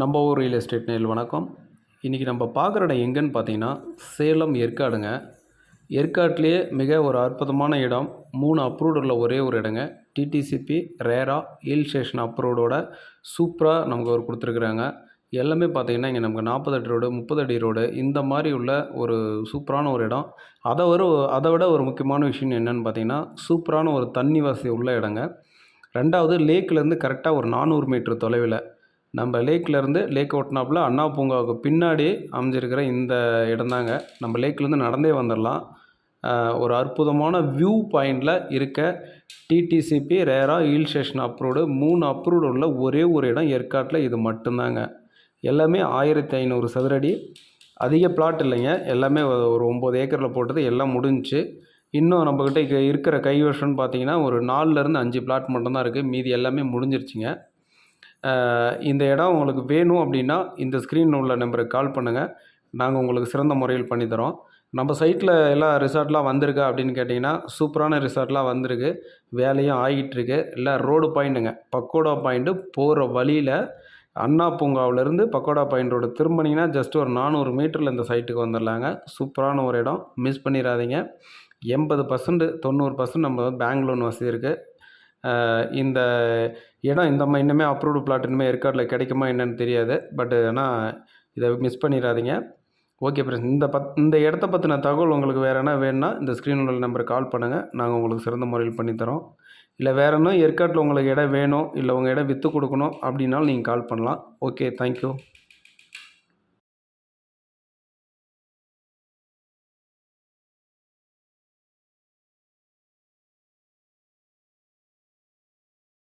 நம்ம ஊர் real estate நேரில் வணக்கம். இன்றைக்கி நம்ம பார்க்குற இடம் எங்கேன்னு பார்த்தீங்கன்னா சேலம் ஏற்காடுங்க. ஏற்காட்லேயே மிக ஒரு அற்புதமான இடம். மூணு அப்ரூவ்டு உள்ள ஒரே ஒரு இடங்க. டிடிசிபி ரேரா ஹில் ஸ்டேஷன் அப்ரூவோட சூப்பராக நமக்கு ஒரு கொடுத்துருக்குறாங்க. எல்லாமே பார்த்தீங்கன்னா இங்கே நமக்கு நாற்பது அடி ரோடு முப்பது அடி ரோடு இந்த மாதிரி உள்ள ஒரு சூப்பரான ஒரு இடம். அதை ஒரு அதை விட ஒரு முக்கியமான விஷயம் என்னென்னு பார்த்தீங்கன்னா சூப்பரான ஒரு தண்ணி வசதி உள்ள இடங்க. ரெண்டாவது லேக்லேருந்து கரெக்டாக ஒரு நானூறு மீட்ரு தொலைவில் நம்ம லேக்லேருந்து லேக் ஓட்டினாப்புல அண்ணா பூங்காவுக்கு பின்னாடி அமைஞ்சிருக்கிற இந்த இடம்தாங்க நம்ம லேக்லேருந்து நடந்தே வந்துடலாம் ஒரு அற்புதமான வியூ பாயிண்டில் இருக்க DTCP RERA hill station approved மூணு அப்ரூவ்டு உள்ள ஒரே ஒரு இடம் ஏற்காட்டில் இது மட்டும்தாங்க. எல்லாமே ஆயிரத்தி ஐநூறு சதுரடி. அதிக பிளாட் இல்லைங்க. எல்லாமே ஒரு ஒம்பது ஏக்கரில் போட்டது எல்லாம் முடிஞ்சுச்சு இன்னும் நம்மக்கிட்ட இருக்கிற கைவசம்னு பார்த்தீங்கன்னா ஒரு நாலுலேருந்து அஞ்சு பிளாட் மட்டும்தான் இருக்குது மீதி எல்லாமே முடிஞ்சிருச்சுங்க. இந்த இடம் உங்களுக்கு வேணும் அப்படின்னா இந்த ஸ்க்ரீனில் உள்ள நம்பருக்கு கால் பண்ணுங்கள் நாங்கள் உங்களுக்கு சிறந்த முறையில் பண்ணித்தரோம் நம்ம சைட்டில் எல்லாம் ரிசார்ட்லாம் வந்திருக்கா அப்படின்னு கேட்டிங்கன்னா சூப்பரான ரிசார்ட்லாம் வந்திருக்கு. வேலையும் ஆகிட்டுருக்கு இல்லை ரோடு பாயிண்ட்டுங்க பக்கோடா பாயிண்ட்டு போகிற வழியில் அண்ணா பூங்காவிலேருந்து பக்கோடா பாயிண்ட் ரோடு திரும்பினீங்கன்னா ஜஸ்ட் ஒரு நானூறு மீட்டரில் இந்த சைட்டுக்கு வந்துடலாங்க. சூப்பரான ஒரு இடம். மிஸ் பண்ணிடாதீங்க. எண்பது பர்சன்ட் தொண்ணூறு பர்சன்ட் நம்ம பேங்க் லோன் வசதி இருக்குது இந்த இடம் இந்த மாதிரி இன்னுமே அப்ரூவ்டு பிளாட் இனிமேல் ஏற்காடில் கிடைக்குமா என்னென்னு தெரியாது. பட் ஆனால் இதை மிஸ் பண்ணிடாதீங்க. ஓகே ஃப்ரெண்ட்ஸ் இந்த பத் இந்த இடத்த பற்றின தகவல் உங்களுக்கு வேறு என்ன வேணும்னா இந்த ஸ்க்ரீனில் உள்ள நம்பருக்கு கால் பண்ணுங்கள் நாங்கள் உங்களுக்கு சிறந்த முறையில் பண்ணித்தரோம் இல்லை வேறு என்ன ஏற்காட்டில் உங்களுக்கு இடம் வேணும் இல்லை உங்கள் இடம் விற்று கொடுக்கணும் அப்படின்னாலும் நீங்கள் கால் பண்ணலாம். Okay thank you